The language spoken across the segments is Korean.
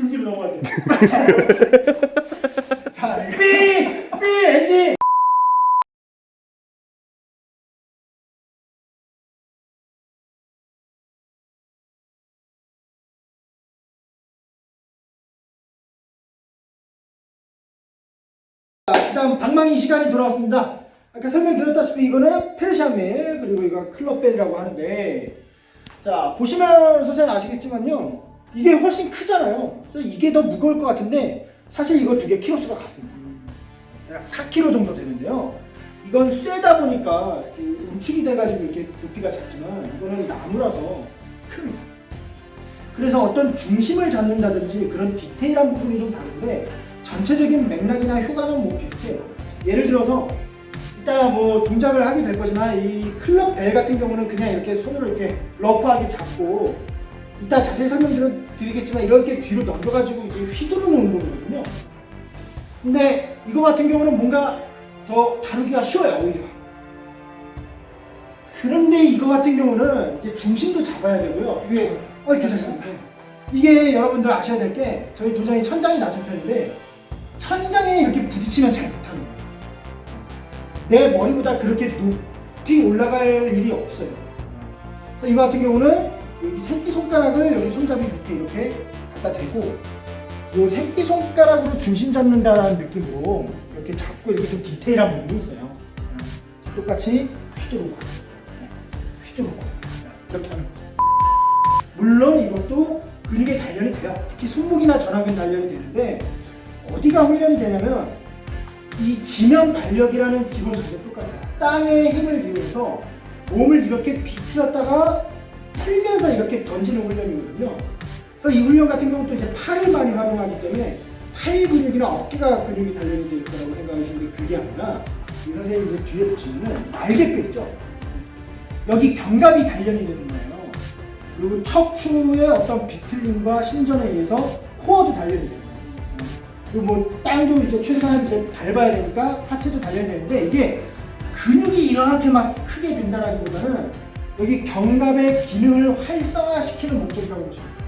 등 뒤로 넘어가야 돼. 자, 삐! 삐! 엔진! 자, 그다음 방망이 시간이 돌아왔습니다. 아까 설명드렸다시피 이거는 페르시아멜 그리고 이거 클럽벨이라고 하는데 자 보시면 선생님 아시겠지만요 이게 훨씬 크잖아요. 그래서 이게 더 무거울 것 같은데 사실 이거 두 개 키로수가 같습니다. 약 4kg 정도 되는데요. 이건 쇠다 보니까 그 움축이 돼가지고 이렇게 부피가 작지만 이거는 나무라서 큽니다. 그래서 어떤 중심을 잡는다든지 그런 디테일한 부분이 좀 다른데 전체적인 맥락이나 효과는 뭐 비슷해요. 예를 들어서 이따가 뭐 동작을 하게 될 거지만 이 클럽 벨 같은 경우는 그냥 이렇게 손으로 이렇게 러프하게 잡고 이따 자세히 설명드리겠지만 이렇게 뒤로 넘겨가지고 이제 휘두르는 운동이거든요. 근데 이거 같은 경우는 뭔가 더 다루기가 쉬워요 오히려. 그런데 이거 같은 경우는 이제 중심도 잡아야 되고요. 이게 어 괜찮습니다. 이게 여러분들 아셔야 될 게 저희 도장이 천장이 낮은 편인데 천장에 이렇게 부딪히면 잘 못하는 거예요. 내 머리보다 그렇게 높이 올라갈 일이 없어요. 그래서 이거 같은 경우는 여기 새끼 손가락을 여기 손잡이 밑에 이렇게 갖다 대고 이 새끼 손가락으로 중심 잡는다라는 느낌으로 이렇게 잡고 이렇게 좀 디테일한 부분이 있어요. 똑같이 휘두르고 네, 휘두르고 네, 이렇게 하는 거예요. 물론 이것도 근육에 단련이 돼요. 특히 손목이나 전완근 단련이 되는데 어디가 훈련이 되냐면 이 지면 발력이라는 기본 자세 똑같아요. 땅에 힘을 이용해서 몸을 이렇게 비틀었다가 풀면서 이렇게 던지는 훈련이거든요. 그래서 이 훈련 같은 경우도 이제 팔을 많이 활용하기 때문에 팔 근육이나 어깨가 근육이 단련이 될 거라고 생각하시는데 그게 아니라 이 선생님 이제 뒤에 보시면은 날개뼈 있죠. 여기 견갑이 단련이 되는 거예요. 그리고 척추의 어떤 비틀림과 신전에 의해서 코어도 단련이 돼요. 그리고 뭐 땅도 이제 최소한 이제 밟아야 되니까 하체도 단련이 되는데 이게 근육이 이렇게 막 크게 된다라기보다는 여기 견갑의 기능을 활성화시키는 목적이라고 보시면 돼요.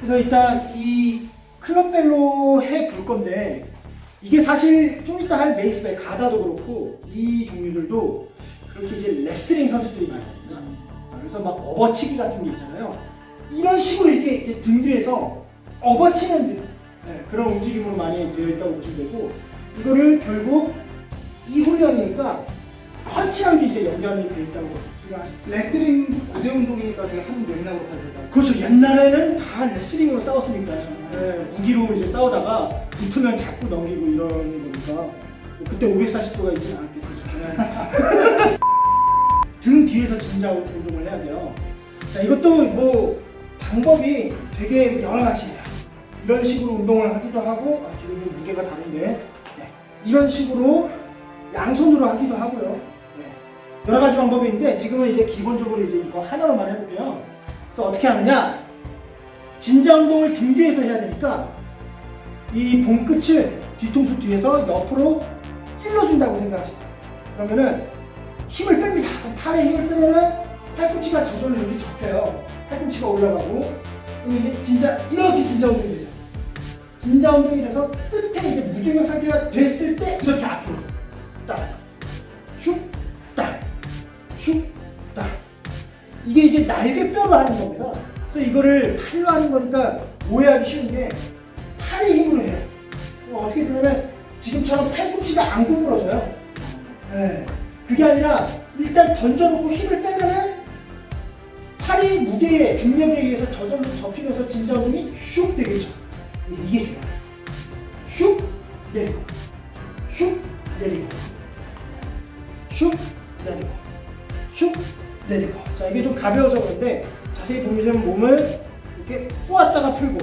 그래서 일단 이 클럽벨로 해 볼 건데 이게 사실 좀 이따 할 베이스벨 가다도 그렇고 이 종류들도 그렇게 이제 레슬링 선수들이 많이 합니다. 그래서 막 업어치기 같은 게 있잖아요. 이런 식으로 이렇게 이제 등 뒤에서 업어치는 듯, 네, 그런 움직임으로 많이 되어 있다고 보시면 되고 이거를 결국 이 훈련이니까 펀치랑도 이제 연관이 되어 있다고 생각하시면 레슬링 고대 운동이니까 되게 한 맥락으로 될까요? 그렇죠. 옛날에는 다 레슬링으로 싸웠으니까 네, 무기로 이제 싸우다가 붙으면 잡고 넘기고 이런 거니까 그때 540도가 있지는 않았겠죠. 네. 등 뒤에서 진자 운동을 해야 돼요. 자 이것도 뭐 방법이 되게 여러 가지예요. 이런 식으로 운동을 하기도 하고 아, 지금 좀 무게가 다른데 네. 이런 식으로 양손으로 하기도 하고요. 네. 여러 가지 방법이 있는데 지금은 이제 기본적으로 이제 이거 하나로만 해볼게요. 그래서 어떻게 하느냐? 진자 운동을 등 뒤에서 해야 되니까 이 봉 끝을 뒤통수 뒤에서 옆으로 찔러준다고 생각하시면 돼요. 그러면은 힘을 뺍니다. 팔에 힘을 빼면은 팔꿈치가 저절로 이렇게 접혀요. 팔꿈치가 올라가고 그럼 이제 진짜 이렇게 진자 운동이 되죠. 진자 운동이 돼서 끝에 이제 무중력 상태가 됐을 때 이렇게 앞으로 딱, 이게 이제 날개뼈로 하는 겁니다. 그래서 이거를 팔로 하는 거니까 오해하기 쉬운 게 팔의 힘으로 해요. 어떻게 되냐면 지금처럼 팔꿈치가 안 구부러져요. 네. 그게 아니라 일단 던져놓고 힘을 빼면은 팔이 무게에 중력에 의해서 저절로 접히면서 진자운동이 슉 되겠죠. 네, 이게 중요해요. 슉 내리고 슉 내리고 슉 내리고 슉 내리고. 자 이게 좀 가벼워서 그런데 자세히 보면 몸을 이렇게 꼬았다가 풀고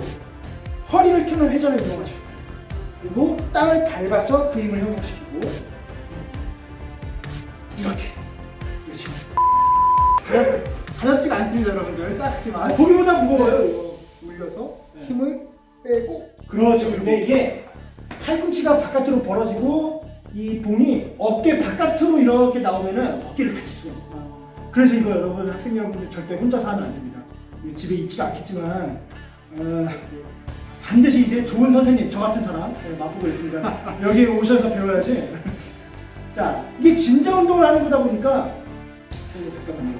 허리를 트는 회전을 이용하죠 그리고 땅을 밟아서 그 힘을 형성시키고 이렇게. 그렇죠 가볍지가 않습니다 여러분들. 작지만. 아, 보기보다 무거워요 이거. 올려서 네. 힘을 빼고. 그렇죠. 근데 이게 팔꿈치가 바깥으로 벌어지고 이 봉이 어깨 바깥으로 이렇게 나오면은 어깨를 다칠 수가 있어요. 그래서 이거 여러분 학생 여러분들 절대 혼자서 하면 안 됩니다. 집에 있지가 않겠지만 어, 반드시 이제 좋은 선생님, 저 같은 사람 네, 맛보고 있습니다. 여기 오셔서 배워야지. 자, 이게 진자 운동을 하는 거다 보니까 잠깐만요.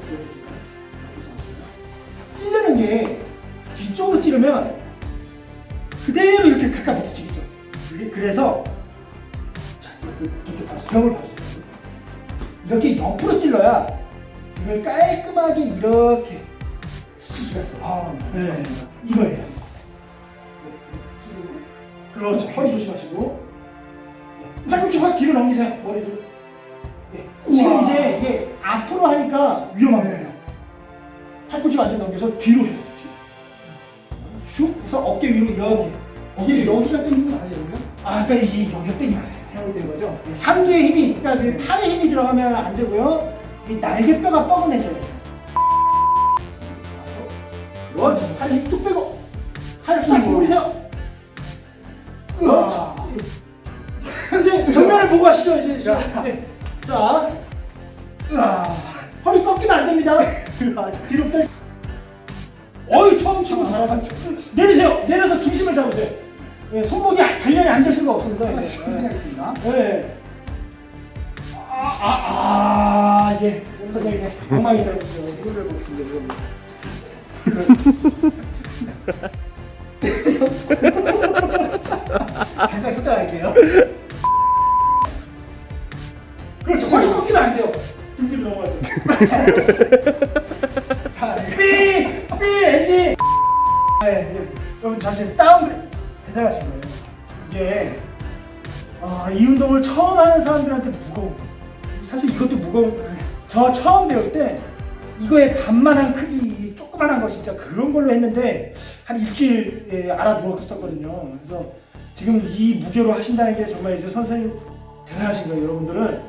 찌르는 게 뒤쪽으로 찌르면 그대로 이렇게 갖다 붙이겠죠. 그래서 자, 저쪽 봐서 병을 봐주세요. 이렇게 옆으로 찔러야 이걸 깔끔하게 이렇게 있어요. 아, 네, 이거예요. 그렇죠. 허리 조심하시고. 네. 팔꿈치 확 뒤로 넘기세요. 머리도. 네. 지금. 이제 이게 앞으로 하니까 위험한 거예요. 팔꿈치 완전 넘겨서 뒤로 해야 돼요. 뒤로. 슉 해서 어깨 위로 이렇게. 이게 여기가 땡기는 거 아니에요? 그러면? 아, 그러니까 이게 여기가 땡이 맞아요. 잘못된 거죠? 네, 삼두의 힘이, 그러니까 그 팔에 힘이 들어가면 안 되고요. 이 날개뼈가 뻐근해져야 돼요. 그렇죠. 팔에 힘쭉 빼고. 팔싹 구부리세요. 그렇죠. 선생님, 정면을 보고 하시죠, 이제. 자. 네. 자, 으아. 허리 꺾이면 안 됩니다. 뒤로 빼. 어이, 처음 치고 잘하다. 내리세요. 내려서 중심을 잡으세요. 네, 손목이 단련이 안 될 수가 없습니다. 하나 네. 시작하겠습니다. 네. 아, 아, 아, 예. 선생님, 이게 엉망이 되었어요. 이걸 해보겠습니다. 이거. 잠깐 속단할게요. 그렇죠. 허리 꺾이면 안 돼요. 등 뒤로 넘어가야 돼요. 자, 삐! 삐! 엔진! 네, 네. 여러분 사실 다운 대단하신 거예요. 이게 아, 이 운동을 처음 하는 사람들한테 무거운 거예요. 사실 이것도 무거운. 저 처음 배울 때 이거의 반만한 크기 조그만한 거 진짜 그런 걸로 했는데 한 일주일 예, 알아두었었거든요. 그래서 지금 이 무게로 하신다는 게 정말 이제 선생님 대단하신 거예요. 여러분들은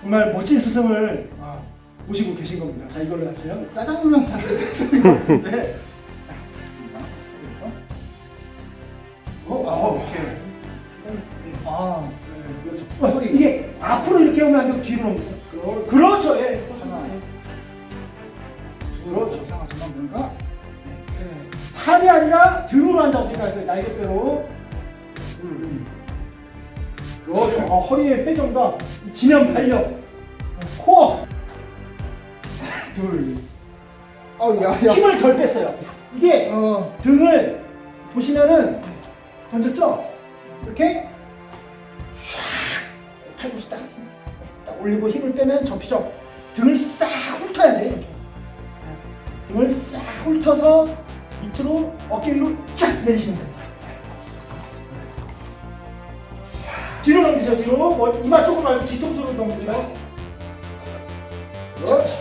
정말 멋진 스승을 아, 모시고 계신 겁니다. 자 이걸로 하세요. 짜장면 만드는. 자, 여기서. 어, 아, 오케이. 아, 네. 어, 이게 앞으로 이렇게 오면 안 되고 뒤로 넘기세요. 그렇- 그렇죠. 예. 하나, 그렇죠. 이상하지만 뭔가 팔이 아니라 등으로 한다고 생각하세요. 날개뼈로. 둘, 그렇죠. 어, 허리의 회전과 이 지면 발력, 코어 둘. 어, 야, 야. 힘을 덜 뺐어요. 이게 어, 등을 보시면은 던졌죠? 이렇게 샥 팔꿈치 딱, 딱 올리고 힘을 빼면 접히죠. 등을 싹 훑어야 돼 이렇게. 등을 싹 훑어서 밑으로 어깨 위로 쫙 내리시면 됩니다. 뒤로 넘기세요. 뒤로 뭐 이마 쪽으로 뒤통수로 넘기세요. 그렇죠.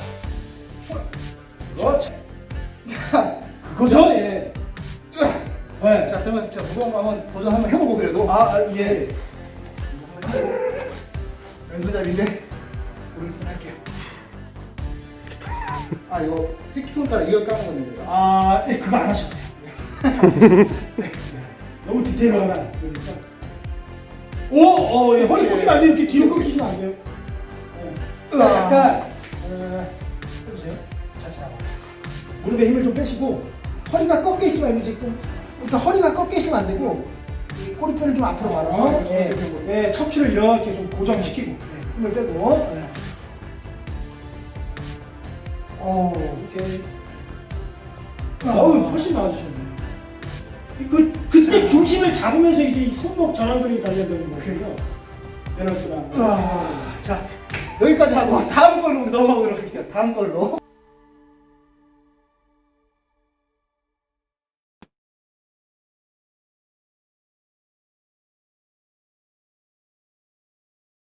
그렇죠. 그거죠? 예. 네. 자, 그러면 자, 무거운 거 한번 도전 한번 해보고 그래도. 아, 아, 예. 왼손잡이인데 오른손 할게요. 아, 이거 히트손가락 이거 까먹었는데. 아, 예, 그거 안 하셔도 돼요. 너무 디테일하나. 그러니까. 오, 어, 예, 허리 꺾이면 안 돼요. 이렇게 뒤로 꺾이시면 안 돼요. 예. 약간, 어, 해보세요. 자세 한번. 무릎에 힘을 좀 빼시고, 허리가 꺾여 있지 말고 지금, 그러니까 허리가 꺾여 있으면 안 되고, 이 꼬리뼈를 좀 앞으로 말아서, 아, 예, 이렇게 하고. 예, 척추를 이렇게 좀 고정시키고, 예, 힘을 빼고, 예. 어, 이렇게. 어우, 훨씬 나아지셨네. 그, 그때 중심을 잡으면서 이제 이 손목 전완근이 단련되는 거예요. 밸런스랑. 으아, 자, 여기까지 하고 다음 걸로 넘어가도록 하겠습니다. 다음 걸로.